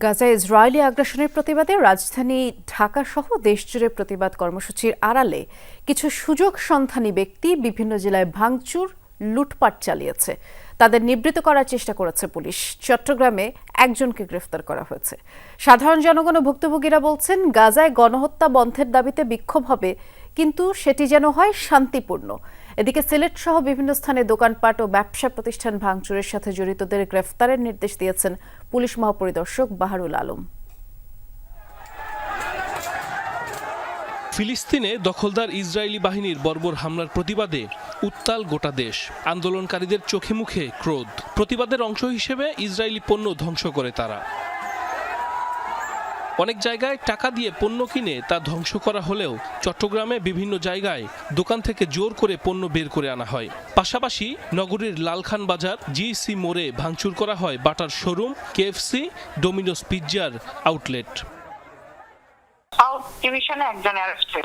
গাজায় ইসরায়েলি আগ্রাসনের প্রতিবাদে রাজধানী ঢাকা সহ দেশজুড়ে প্রতিবাদ কর্মসূচির আড়ালে কিছু সুযোগ সন্ধানী ব্যক্তি বিভিন্ন জেলায় ভাঙচুর, লুটপাট চালিয়েছে। তাদের নিবৃত করার চেষ্টা করেছে পুলিশ। চট্টগ্রামে একজনকে গ্রেফতার করা হয়েছে। সাধারণ জনগণ ও ভুক্তভোগীরা বলছেন, গাজায় গণহত্যা বন্ধের দাবিতে বিক্ষোভ হবে, কিন্তু সেটি যেন হয় শান্তিপূর্ণ। এদিকে সিলেট সহ বিভিন্ন স্থানে দোকানপাট ও ব্যবসা প্রতিষ্ঠান ভাঙচুরের সাথে জড়িতদের গ্রেফতারের নির্দেশ দিয়েছেন পুলিশ মহাপরিদর্শক বাহারুল আলম। ফিলিস্তিনে দখলদার ইসরায়েলি বাহিনীর বর্বর হামলার প্রতিবাদে উত্তাল গোটা দেশ। আন্দোলনকারীদের চোখে মুখে ক্রোধ। প্রতিবাদের অংশ হিসেবে ইসরায়েলি পণ্য ধ্বংস করে তারা। অনেক জায়গায় টাকা দিয়ে পণ্য কিনে তা ধ্বংস করা হলেও চট্টগ্রামে বিভিন্ন জায়গায় দোকান থেকে জোর করে পণ্য বের করে আনা হয়। পাশাপাশি নগরীর লালখান বাজার জিসি মোড়ে ভাঙচুর করা হয় বাটার শোরুম, কেএফসি, ডোমিনোস পিৎজার আউটলেট। ডিভিশনে একজন হয়েছে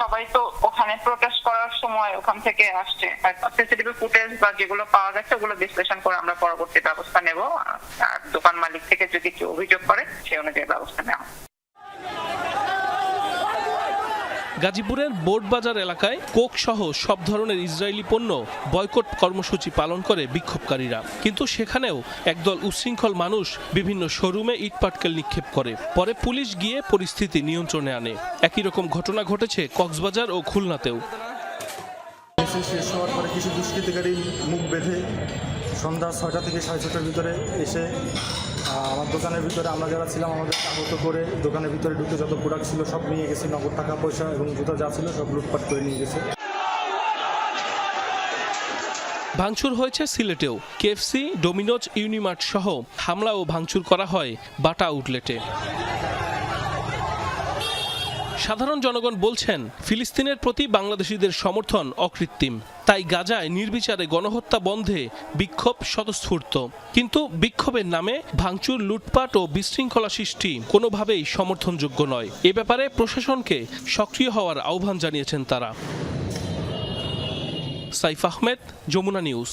সবাই তো ওখানে প্রোটেস্ট করার সময় ওখান থেকে আসছে। সিসিটিভি ফুটেজ বা যেগুলো পাওয়া গেছে ওগুলো বিশ্লেষণ করে আমরা পরবর্তী ব্যবস্থা নেব। আর দোকান মালিক থেকে যদি কেউ অভিযোগ করে, সে অনুযায়ী ব্যবস্থা নেওয়া গাজীপুরের বোর্ডবাজার এলাকায় কোক সহ সব ধরনের ইসরায়েলি পণ্য বয়কট কর্মসূচি পালন করে বিক্ষোভকারীরা। কিন্তু সেখানেও একদল উচ্ছৃঙ্খল মানুষ বিভিন্ন শোরুমে ইটপাটকেল নিক্ষেপ করে। পরে পুলিশ গিয়ে পরিস্থিতি নিয়ন্ত্রণে আনে। একই রকম ঘটনা ঘটেছে কক্সবাজার ও খুলনাতেও। শেষ হওয়ার পরে কিছু দুষ্কৃতিকারী মুখ বেঁধে সন্ধ্যা ছয়টা থেকে সাড়ে ছটার ভিতরে এসে আমার দোকানের ভিতরে আমরা যারা ছিলাম আমাদের আহত করে দোকানের ভিতরে ঢুকে যত প্রোডাক্ট ছিল সব নিয়ে গেছে, নগদ টাকা, পয়সা এবং জুতা যা ছিল সব লুটপাট করে নিয়ে গেছে। ভাঙচুর হয়েছে সিলেটেও। কেএফসি, ডোমিনোজ, ইউনিমার্ট সহ হামলা ও ভাঙচুর করা হয় বাটা আউটলেটে। সাধারণ জনগণ বলছেন, ফিলিস্তিনের প্রতি বাংলাদেশিদের সমর্থন অকৃত্রিম। তাই গাজায় নির্বিচারে গণহত্যা বন্ধে বিক্ষোভ স্বতঃস্ফূর্ত। কিন্তু বিক্ষোভের নামে ভাঙচুর, লুটপাট ও বিশৃঙ্খলা সৃষ্টি কোনোভাবেই সমর্থনযোগ্য নয়। এ ব্যাপারে প্রশাসনকে সক্রিয় হওয়ার আহ্বান জানিয়েছেন তারা। সাইফ আহমেদ, যমুনা নিউজ।